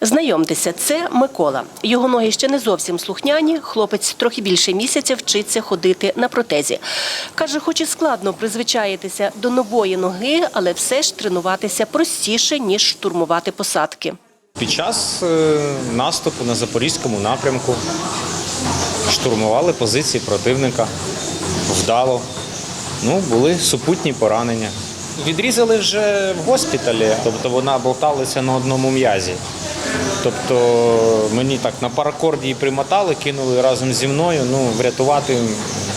Знайомтеся, це Микола. Його ноги ще не зовсім слухняні. Хлопець трохи більше місяця вчиться ходити на протезі. Каже, хоч і складно призвичаїтися до нової ноги, але все ж тренуватися простіше, ніж штурмувати посадки. Під час е, наступу на запорізькому напрямку штурмували позиції противника вдало. Ну, були супутні поранення. Відрізали вже в госпіталі, тобто вона болталася на одному м'язі. Тобто мені так на паракорді примотали, кинули разом зі мною. Ну, врятувати,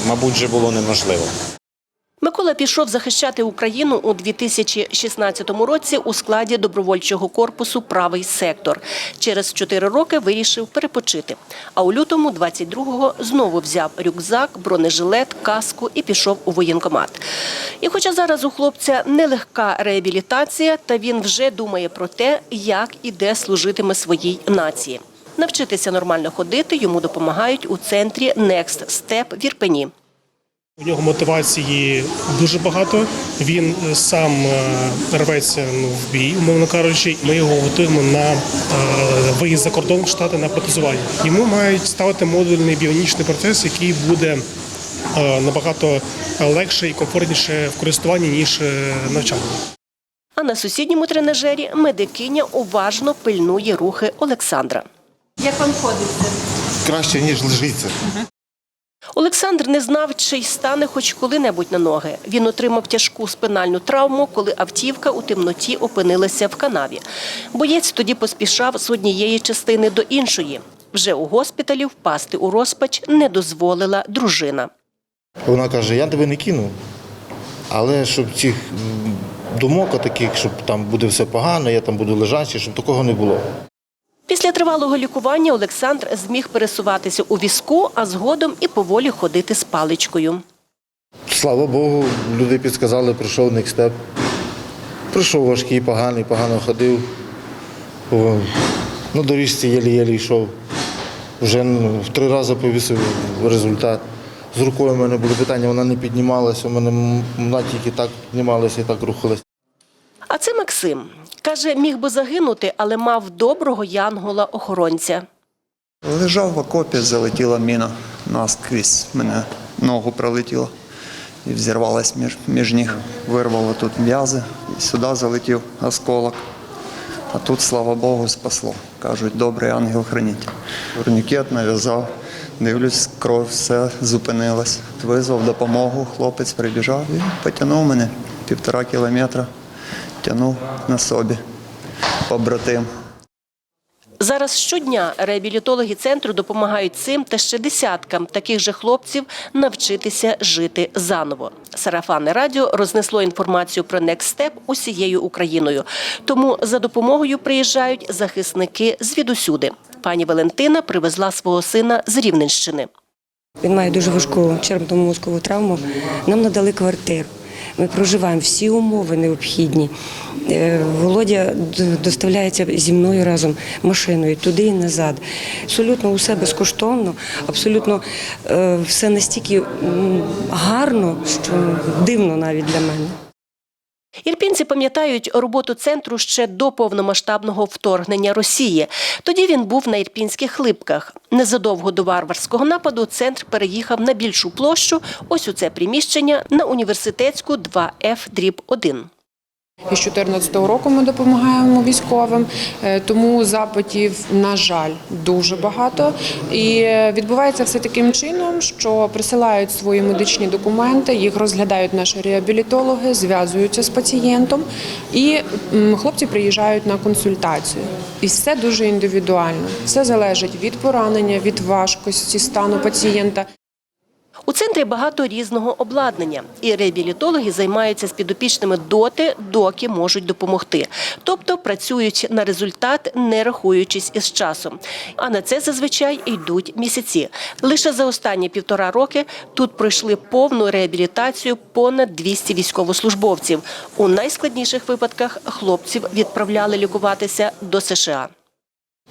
мабуть, вже було неможливо. Микола пішов захищати Україну у 2016 році у складі добровольчого корпусу Правий сектор. Через чотири роки вирішив перепочити. А у лютому 22-го знову взяв рюкзак, бронежилет, каску і пішов у воєнкомат. І хоча зараз у хлопця нелегка реабілітація, та він вже думає про те, як і де служитиме своїй нації. Навчитися нормально ходити йому допомагають у центрі Next Step в Ірпені. У нього мотивації дуже багато. Він е, сам е, рветься ну, в бій, умовно кажучи. Ми його готуємо на е, виїзд за кордон в штати на протезування. Йому мають ставити модульний біонічний процес, який буде набагато легше і комфортніше в користуванні ніж навчання. А на сусідньому тренажері медикиня уважно пильнує рухи Олександра. Як вам ходиться? краще, ніж лежиться. Олександр не знав, чи й стане хоч коли-небудь на ноги. Він отримав тяжку спинальну травму, коли автівка у темноті опинилася в канаві. Боєць тоді поспішав з однієї частини до іншої. Вже у госпіталі впасти у розпач не дозволила дружина. Вона каже, я тебе не кину. Але щоб цих думок таких, щоб там буде все погано, я там буду лежачий, щоб такого не було. Після тривалого лікування Олександр зміг пересуватися у візку, а згодом і поволі ходити з паличкою. Слава Богу, люди підказали, пройшов Next Step. Пройшов важкий, поганий, погано ходив. О, На доріжці єлі-єлі йшов. Вже ну, в три рази повісив результат. З рукою в мене були питання, вона не піднімалася, у мене вона тільки так піднімалася і так рухалась. А це Максим. Каже, міг би загинути, але мав доброго янгола-охоронця. Лежав в окопі, залетіла міна наскрізь. Мене ногу пролетіла і взірвалась між, між ніг. Вирвало тут м'язи, і сюди залетів осколок. А тут, слава Богу, спасло. Кажуть, добрий ангел-хранитель. Турнікет нав'язав, дивлюсь, кров, все зупинилось. Визвав допомогу, хлопець прибіжав і потягнув мене півтора кілометра. Тягнув на собі побратим. Зараз щодня реабілітологи центру допомагають цим та ще десяткам таких же хлопців навчитися жити заново. Сарафанне радіо рознесло інформацію про Next Step усією Україною. Тому за допомогою приїжджають захисники звідусюди. Пані Валентина привезла свого сина з Рівненщини. Він має дуже важку черепно-мозкову травму. Нам надали квартиру. Ми проживаємо всі умови необхідні. Е, Володя доставляється зі мною разом машиною туди і назад. Абсолютно усе безкоштовно, абсолютно е, все настільки гарно, що дивно навіть для мене. Ірпінці пам'ятають роботу центру ще до повномасштабного вторгнення Росії. Тоді він був на ірпінських липках. Незадовго до варварського нападу центр переїхав на більшу площу. Ось у це приміщення на університетську 2F дріб 1. З 2014 року ми допомагаємо військовим, е, тому запитів, на жаль, дуже багато. І е, відбувається все таким чином, що присилають свої медичні документи, їх розглядають наші реабілітологи, зв'язуються з пацієнтом, і хлопці приїжджають на консультацію. І все дуже індивідуально. Все залежить від поранення, від важкості стану пацієнта. У центрі багато різного обладнання, і реабілітологи займаються з підопічними доти, доки можуть допомогти. Тобто працюють на результат, не рахуючись із часом. А на це зазвичай йдуть місяці. Лише за останні півтора роки тут пройшли повну реабілітацію понад 200 військовослужбовців. У найскладніших випадках хлопців відправляли лікуватися до США.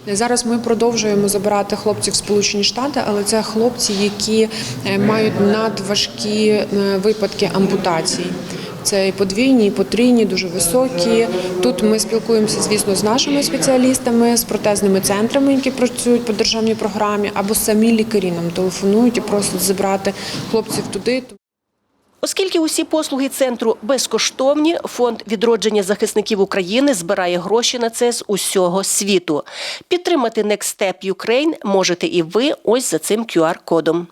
Зараз ми продовжуємо забирати хлопців в Сполучені Штати, але це хлопці, які е, мають надважкі е, випадки ампутації. Це і подвійні, і потрійні, дуже високі. Тут ми спілкуємося, звісно, з нашими спеціалістами, з протезними центрами, які працюють по державній програмі, або самі лікарі нам телефонують і просять забрати хлопців туди. Оскільки усі послуги центру безкоштовні, фонд відродження захисників України збирає гроші на це з усього світу. Підтримати Next Step Ukraine можете і ви ось за цим QR-кодом.